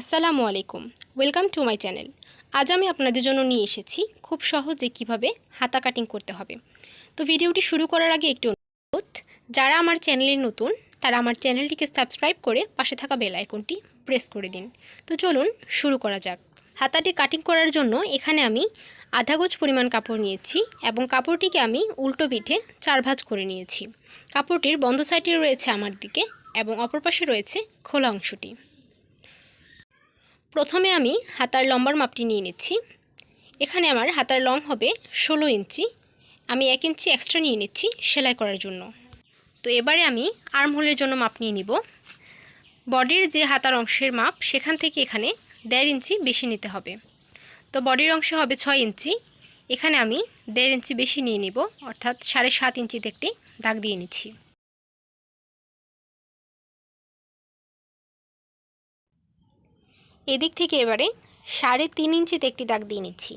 আসসালামু আলাইকুম। Welcome to my channel আজ আমি আপনাদের জন্য নিয়ে এসেছি খুব সহজে কীভাবে হাতা কাটিং করতে হবে। তো ভিডিওটি শুরু করার আগে একটি অনুরোধ, যারা আমার চ্যানেলে নতুন, তারা আমার চ্যানেলটিকে সাবস্ক্রাইব করে পাশে থাকা বেল আইকনটি প্রেস করে দিন। তো চলুন শুরু করা যাক। হাতাটি কাটিং করার জন্য এখানে আমি আধা গোজ পরিমাণ কাপড় নিয়েছি এবং কাপড়টিকে আমি উল্টো পিঠে চার ভাঁজ করে নিয়েছি। কাপড়টির বন্ধ সাইডে রয়েছে আমার দিকে এবং অপর পাশে রয়েছে খোলা অংশটি। প্রথমে আমি হাতার লম্বার মাপটি নিয়ে নিচ্ছি। এখানে আমার হাতার লং হবে ষোলো ইঞ্চি। আমি এক ইঞ্চি এক্সট্রা নিয়ে নিচ্ছি সেলাই করার জন্য। তো এবারে আমি আর্মহোলের জন্য মাপ নিয়ে নিব। বডির যে হাতার অংশের মাপ, সেখান থেকে এখানে দেড় ইঞ্চি বেশি নিতে হবে। তো বডির অংশ হবে ছয় ইঞ্চি। এখানে আমি দেড় ইঞ্চি বেশি নিয়ে নিব, অর্থাৎ সাড়ে সাত ইঞ্চিতে একটি দাগ দিয়ে নিচ্ছি। এদিক থেকে এবারে সাড়ে তিন ইঞ্চিতে একটি দাগ দিয়ে নিচ্ছি।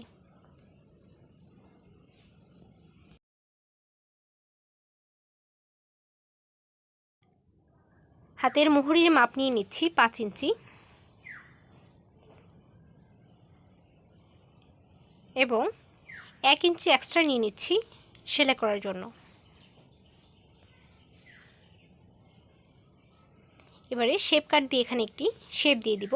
হাতের মুহুরির মাপ নিয়ে নিচ্ছি পাঁচ ইঞ্চি। এবং এক ইঞ্চি এক্সট্রা নিয়ে নিচ্ছি সেলাই করার জন্য। এবারে শেপ কাট দিয়ে এখানে একটি শেপ দিয়ে দিব।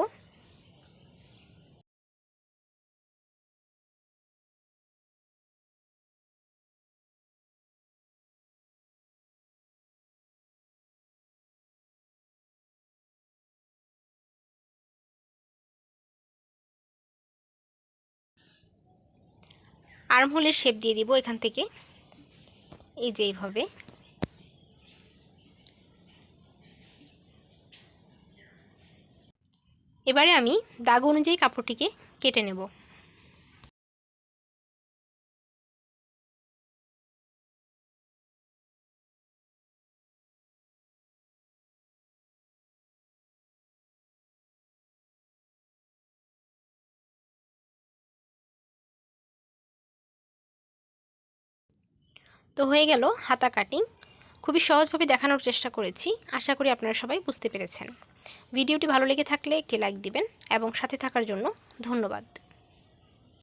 আর্মহোলের শেপ দিয়ে দিব এখান থেকে। এই যে এইভাবে। এবারে আমি দাগ অনুযায়ী কাপড়টিকে কেটে নেব। তো হয়ে গেল হাতা কাটিং খুবই সহজভাবে দেখানোর চেষ্টা করেছি। আশা করি আপনারা সবাই বুঝতে পেরেছেন। ভিডিওটি ভালো লেগে থাকলে একটি লাইক দিবেন এবং সাথে থাকার জন্য ধন্যবাদ।